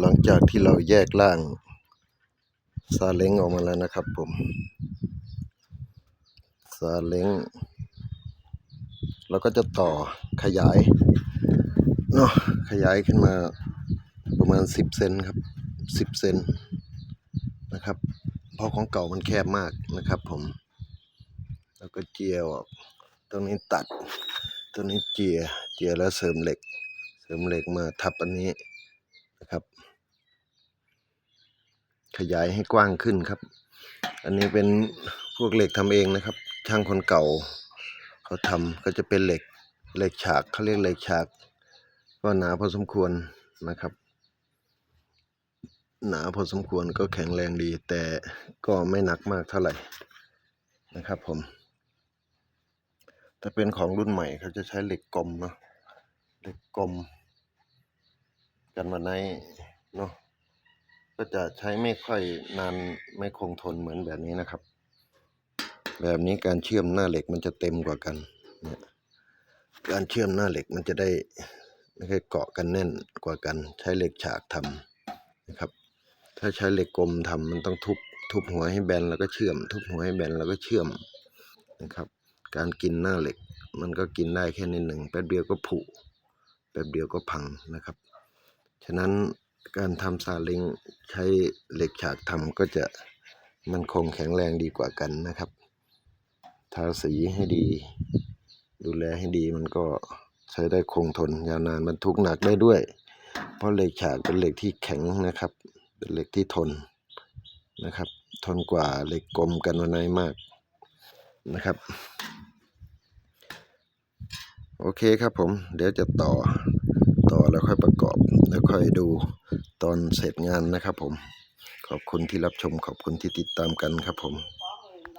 หลังจากที่เราแยกร่างซาเล้งออกมาแล้วนะครับผมซาเล้งเราก็จะต่อขยายเนาะขยายขึ้นมาประมาณสิบเซนครับสิบเซนนะครับเพราะของเก่ามันแคบมากนะครับผม แล้วก็เจียออกตรงนี้ตัดตัวนี้เจียเจียแล้วเสริมเหล็ก เสริมเหล็กมาทับอันนี้ นะครับ ขยายให้กว้างขึ้นครับ อันนี้เป็นพวกเหล็กทำเองนะครับ ช่างคนเก่าเขาทำก็จะเป็นเหล็กเหล็กฉากเขาเรียกเหล็กฉาก ก็หนาพอสมควรนะครับ หนาพอสมควรก็แข็งแรงดี แต่ก็ไม่หนักมากเท่าไหร่นะครับผมถ้าเป็นของรุ่นใหม่เขาจะใช้เหล็กกลมเนาะเหล็กกลม กันวันไหนเนาะก็จะใช้ไม่ค่อยนานไม่คงทนเหมือนแบบนี้นะครับ แบบนี้การเชื่อมหน้าเหล็กมันจะเต็มกว่ากันเนี่ยการเชื่อมหน้าเหล็กมันจะได้ไม่ค่อยเกาะกันแน่นกว่ากัน ใช้เหล็กฉากทำนะครับ ถ้าใช้เหล็กกลมทำมันต้องทุบทุบหัวให้แบนแล้วก็เชื่อม ทุบหัวให้แบนแล้วก็เชื่อมนะครับ การกินหน้าเหล็กมันก็กินได้แค่นิดหนึ่งแป๊บเดียวก็ผุแป๊บเดียวก็พังนะครับ ฉะนั้นการทำซาเล้งใช้เหล็กฉากทำก็จะมันคงแข็งแรงดีกว่ากันนะครับ ทาสีให้ดี ดูแลให้ดีมันก็ใช้ได้คงทนยาวนานบรรทุกหนักได้ด้วย เพราะเหล็กฉากเป็นเหล็กที่แข็งนะครับ เป็นเหล็กที่ทนนะครับ ทนกว่าเหล็กกลมกันวันไหนมากนะครับ โอเคครับผม เดี๋ยวจะต่อต่อแล้วค่อยประกอบ แล้วค่อยดูตอนเสร็จงานนะครับผม ขอบคุณที่รับชมขอบคุณที่ติดตามกันครับผม